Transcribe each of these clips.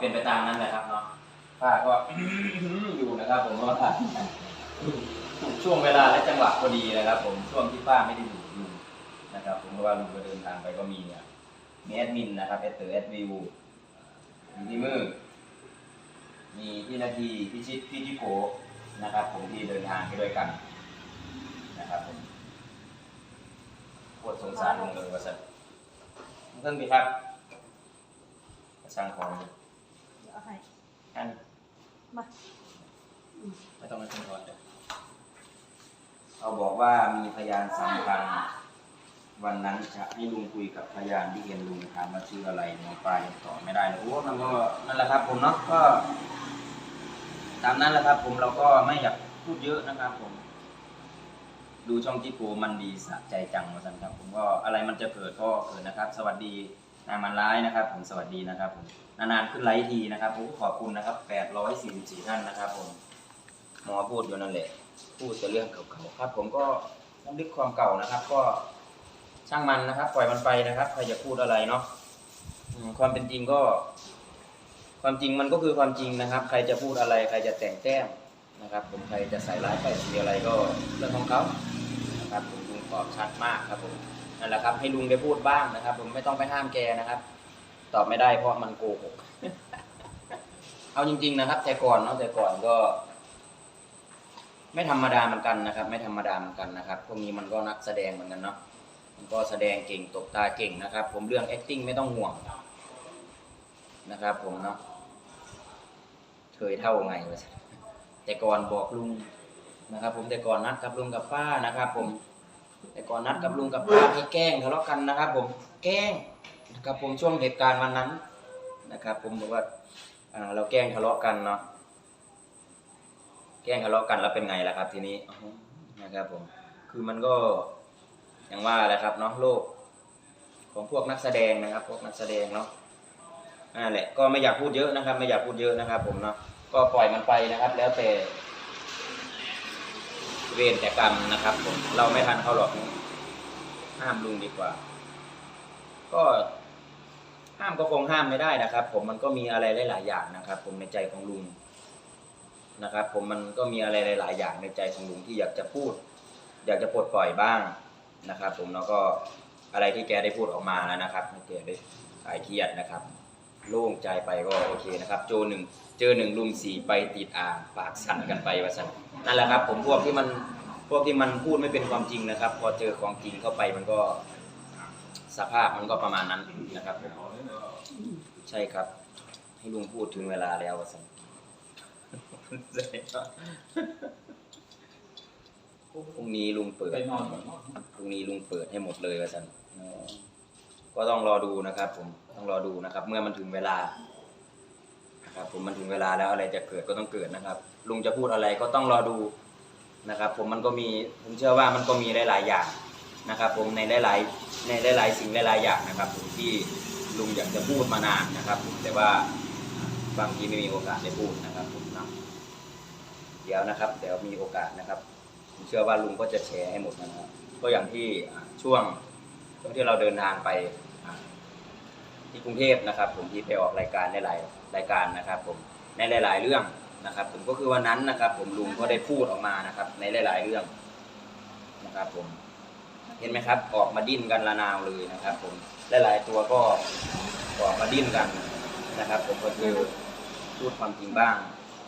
เป็นไปตามนั้นแหละครับเนาะป้าก็ อยู่นะครับ ผมว่าถูกช่วงเวลาและจังหวะพอดีนะครับ ผมช่วงที่ป้าไม่ได้อยู่ลุงนะครับ ผมเพราะว่าลุงก็เดินทางไปก็มีอะมีแอดมินนะครับแอดเตอร์แอดวิวมีที่มือมีพี่นาทีพี่ชิดพี่จิโกนะครับ ผมที่เดินทางไปด้วยกันนะครับผมปวดสงสารลุงเลยว่าสันเพิ่งดีครับสร้างของเอาให้ อันมาไม่ต้องให้คุณทอดเลยเขาบอกว่ามีพยานสำคัญวันนั้นจะให้ลุงคุยกับพยานที่เห็นลุงถามว่าชื่ออะไรหมอปลายงตอบไม่ได้เลยโอ้มันก็นั่นแหละครับ ผมเนาะก็ ตามนั้นแหละครับ ผมเราก็ไม่อยากพูดเยอะนะครับ ผม ดูช่องจิโกมันดีสะใจจังมาสันครับ ผมก็อะไรมันจะเกิดก็เกิดนะครับ สวัสดี นามันร้ายนะครับ ผมสวัสดีนะครับผมนานๆขึ้นไลฟ์ทีนะครับผมขอบคุณนะครับ844ท่านนะครับผมหมอพูดอยู่นั่นแหละพูดแต่เรื่องเก่าๆครับผมก็ต้องลึกความเก่านะครับ ก็ช่างมันนะครับ ปล่อยมันไปนะครับใครจะพูดอะไรเนาะความเป็นจริงก็ ความจริงมันก็คือความจริงนะครับ ใครจะพูดอะไร ใครจะแต่งแต้มนะครับ ผมใครจะใส่ร้ายใส่สีอะไรก็เรื่องของเขานะครับผมลุงตอบชัดมากครับผม นั่นแหละครับ ให้ลุงได้พูดบ้างนะครับ ผมไม่ต้องไปห้ามแกนะครับ ตอบไม่ได้เพราะมันโกหก เอาจริง ๆ นะครับ แต่ก่อนเนาะแต่ก่อนก็ ไม่ธรรมดาเหมือนกันนะครับ ไม่ธรรมดาเหมือนกันนะครับพวกนี้มันก็นักแสดงเหมือนกันเนาะมันก็แสดงเก่งตบตาเก่งนะครับ ผมเรื่อง acting ไม่ต้องห่วงนะครับ ผมเนาะเคยเท่าไงวะแต่ก่อนบอกลุงนะครับ ผมแต่ก่อนนัดกับลุงกับป้านะครับ ผม แต่ก่อนนัดกับลุงกับป้าให้แกล้งทะเลาะกันนะครับผมแกล้งนะครับผมช่วงเหตุการณ์วันนั้นนะครับ ผมบอกว่าเราแกล้งทะเลาะกันเนาะแกล้งทะเลาะกันแล้วเป็นไงล่ะครับ ทีนี้นะครับผมคือมันก็อย่างว่าแหละครับเนาะโลกของพวกนักแสดงนะครับ พวกนักแสดงเนาะนั่นแหละก็ไม่อยากพูดเยอะนะครับ ไม่อยากพูดเยอะนะครับ ผมเนาะก็ปล่อยมันไปนะครับ แล้วแต่ เวรแต่กรรมนะครับ ผมเราไม่ทันเขาหรอกห้ามลุงดีกว่า ก็ห้ามก็คงห้ามไม่ได้นะครับ ผมมันก็มีอะไรหลาย ๆ อย่างนะครับ ผมในใจของลุงนะครับ ผมมันก็มีอะไรหลาย ๆ อย่างในใจของลุงที่อยากจะพูด อยากจะปลดปล่อยบ้างนะครับ ผมแล้วก็อะไรที่แกได้พูดออกมาแล้วนะครับให้แกได้คลายเครียดนะครับ โล่งใจไปก็โอเคนะครับ โจหนึ่งเจอหนึ่งลุมสี่ไปติดอ่างปากสั่นกันไปว่าสั่นนั่นแหละครับ ผมพวกที่มันพวกที่มันพูดไม่เป็นความจริงนะครับ พอเจอของจริงเข้าไปมันก็สภาพมันก็ประมาณนั้นนะครับผมใช่ครับ ให้ลุงพูดถึงเวลาแล้วว่าสั่นพรุ่งนี้ลุงเปิดไปนอนพรุ่งนี้ลุงเปิดให้หมดเลยว่าสันอ๋อ ก็ต้องรอดูนะครับผมต้องรอดูนะครับ เมื่อมันถึงเวลานะครับผมมันถึงเวลาแล้วอะไรจะเกิดก็ต้องเกิดนะครับ ลุงจะพูดอะไรก็ต้องรอดูนะครับ ผมมันก็มีผมเชื่อว่ามันก็มีหลาย ๆ อย่างนะครับ ผมในหลาย ๆ ในหลาย ๆ สิ่งหลาย ๆ อย่างนะครับผมที่ลุงอยากจะพูดมานานนะครับผมแต่ว่าบางทีไม่มีโอกาสได้พูดนะครับผมเนะเดี๋ยวนะครับเดี๋ยวมีโอกาสนะครับผมเชื่อว่าลุงก็จะแชร์ให้หมดนะครับ ก็อย่างที่ช่วงช่วงที่เราเดินทางไป ที่กรุงเทพนะครับ ผมที่ไปออกรายการหลายรายการนะครับ ผมในหลาย ๆ เรื่องนะครับ ผมก็คือวันนั้นนะครับ ผมลุงก็ได้พูดออกมานะครับ ในหลาย ๆ เรื่องนะครับ ผม เห็นไหมครับ ออกมาดิ้นกันระนาวเลยนะครับ ผมหลายๆตัวก็ออกมาดิ้นกันนะครับ ผมก็คือพูดความจริงบ้าง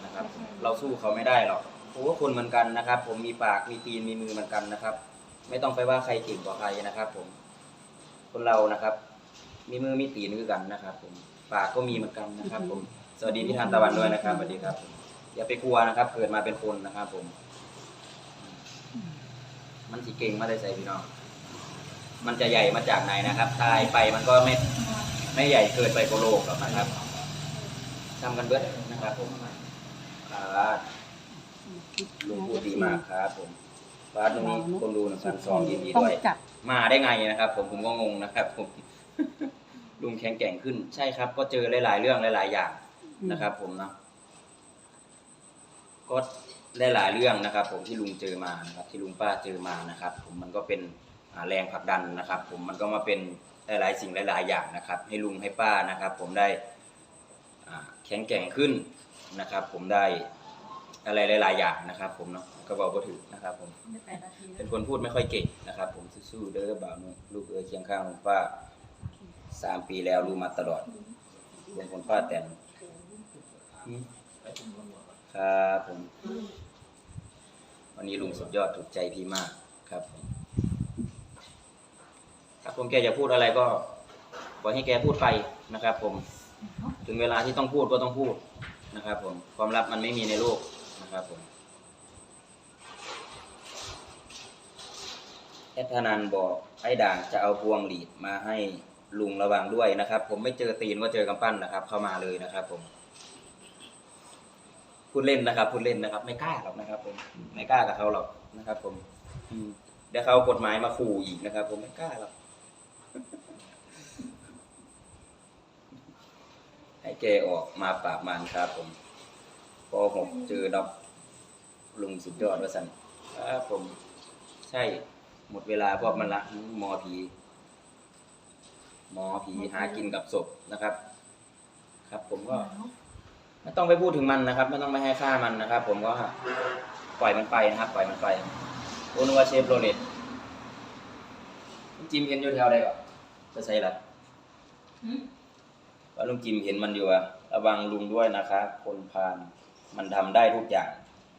นะครับ เราสู้เขาไม่ได้หรอกผมก็คนเหมือนกันนะครับ ผมมีปากมีตีนมีมือเหมือนกันนะครับ ไม่ต้องไปว่าใครเก่งกว่าใครนะครับ ผม คนเรานะครับ มีมือมีตีนคือกันนะครับ ผมปากก็มีเหมือนกันนะครับ ผมสวัสดีพี่ทานตะวันด้วยนะครับสวัสดีครับ อย่าไปกลัวนะครับ เกิดมาเป็นคนนะครับ ผม มันสิเก่งมาได้ใส่พี่น้องมันจะใหญ่มาจากไหนนะครับตายไปมันก็ไม่ไม่ใหญ่เกินไปกว่าโลกหรอกนะครับทำกันเบิดนะครับ ผมครับลุงพูดดีมากครับผม ฟ้าตรงนี้คนดูหนึ่งพันสองยินดีต้องด้วยจับมาได้ไงนะครับ ผมผมก็งงนะครับ ผม ลุงแข็งแกร่งขึ้น ใช่ครับ ก็เจอหลาย ๆ เรื่องหลาย ๆ อย่างนะครับ ผมเนาะก็หลายๆเรื่องนะครับ ผมที่ลุงเจอมานะครับ ที่ลุงป้าเจอมานะครับ ผมมันก็เป็นอ่าแรงผลักดันนะครับ ผมมันก็มาเป็นหลาย ๆ สิ่งหลาย ๆ อย่างนะครับ ให้ลุงให้ป้านะครับ ผมได้อ่าแข็งแกร่งขึ้นนะครับ ผมได้ อะไรหลาย ๆ อย่างนะครับ ผมเนาะก็บอกว่าถือนะครับ ผมไม่แปดนาทีเป็นคนพูดไม่ค่อยเก่งนะครับ ผมสู้ๆเด้อบ่าวนุ่นลูกเอ๋ยเคียงข้างคุณป้าสามปีแล้วรู้มาตลอดเป็นคนป้าแต่นหืมครับผม วันนี้ลุงสุดยอดถูกใจพี่มากครับผมถ้าผมแกจะพูดอะไรก็ปล่อยให้แกพูดไปนะครับ ผม ถึงเวลาที่ต้องพูดก็ต้องพูดนะครับ ผมความลับมันไม่มีในโลก นะครับผมแอดธนันบอกไอ้ด่างจะเอาพวงหลีดมาให้ลุงระวังด้วยนะครับ ผมไม่เจอตีนก็เจอกำปั้นนะครับ เข้ามาเลยนะครับ ผมพูดเล่นนะครับพูดเล่นนะครับ ไม่กล้าหรอกนะครับ ผมไม่กล้ากับเขาหรอกนะครับ ผม อืมเดี๋ยวเขาเอากฎหมายมาขู่อีกนะครับ ผมไม่กล้าหรอกให้แกออกมาปราบมันครับผม ปหกเจอดอกลุงสุดยอดว่าสันครับผมใช่หมดเวลาพวกมันละหมอผีหมอผีหากินกับศพนะครับ ครับผมก็ไม่ต้องไปพูดถึงมันนะครับ ไม่ต้องไปให้ค่ามันนะครับ ผมก็ปล่อยมันไปนะครับ ปล่อยมันไปโอนัวาเชฟโรเลตลุงจิมเห็นอยู่แถวใดก่อนจะใช่ละว่าลุงจิมเห็นมันอยู่อะระวังลุงด้วยนะครับคนพาล มันทำได้ทุกอย่าง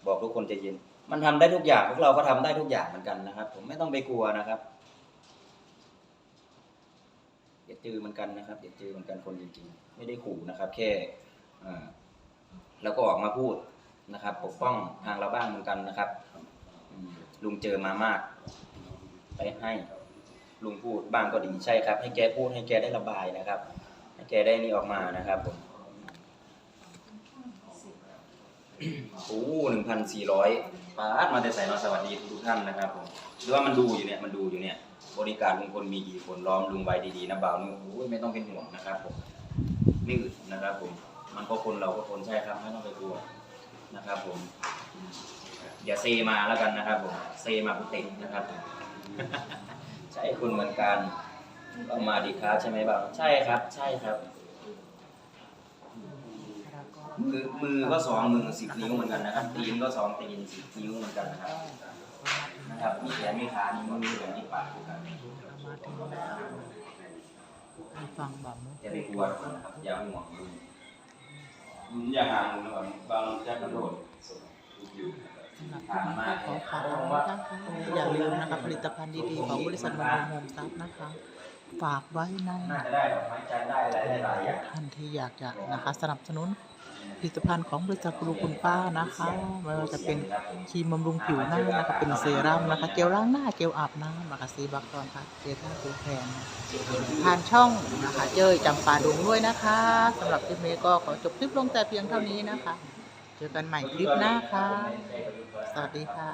บอกทุกคนจะย็นมันทำได้ทุกอย่างพวกเราก็ทำได้ทุกอย่างเหมือนกันนะครับ ผมไม่ต้องไปกลัวนะครับอย่าจือเหมือนกันนะครับอย่าจือเหมือนกันคนจริงๆ ไม่ได้ขู่นะครับ แค่อ่าแล้วก็ออกมาพูดนะครับ ปกป้องทางเราบ้างเหมือนกันนะครับลุงเจอมามาก ไปให้ลุงพูดบ้างก็ดีใช่ครับ ให้แกพูดให้แกได้ระบายนะครับ ให้แกได้นี่ออกมานะครับผม โอ้หนึ่งพันสี่ร้อยปาดมาแต่ใส่มาสวัสดีทุกท่านนะครับผมหรือว่ามันดูอยู่เนี่ยมันดูอยู่เนี่ย บริการลุงพลมีกี่คนล้อมลุงไว้ดีๆนะบ่าวนุ่โอ้ยไม่ต้องเป็นห่วงนะครับผมไม่อึดนะครับผม มันก็คนเราก็คนใช่ครับไม่ต้องไปกลัวนะครับผม อย่าเซมาแล้วกันนะครับผมเซมาพุต็งนะครับใช่คุณเหมือนกันก็มาดีครับใช่ไหมบ่าวใช่ครับ ใช่ครับ มือมือก็สองมือสิบนิ้วเหมือนกันนะครับตีนก็สองตีนสิบนิ้วเหมือนกันนะครับนะครับมีแขนมีขามีมือมีแขนมีปากเหมือนกันให้ฟังแบบนี้อย่าไปกลัวนะครับอย่าห่วงลุงลุงอย่าห่างลุงนะครับบางจะกระโดดอยู่สำหรับที่นี้ก็ขอฝากเอาไว้นะคะอย่าลืมนะคะผลิตภัณฑ์ดีๆของบริษัทมงคลโฮมซับนะคะฝากไว้ในน่าจะได้ดอกไม้จันทร์ได้อะไรได้หลายอย่างท่านที่อยากจะนะคะสนับสนุน ผลิตภัณฑ์ของบริษัทครูคุณป้านะคะไม่ว่าจะเป็นครีมบำรุงผิวหน้านะคะเป็นเซรั่มนะคะเจลล้างหน้าเจลอาบน้ำนะคะซีบักตอนค่ะเจลท่าผิวแพงทานช่องนะคะเจ้ยจำปาดงด้วยนะคะสำหรับคลิปนี้ก็ขอจบคลิปลงแต่เพียงเท่านี้นะคะ เจอกันใหม่คลิปหน้าค่ะ สวัสดีค่ะ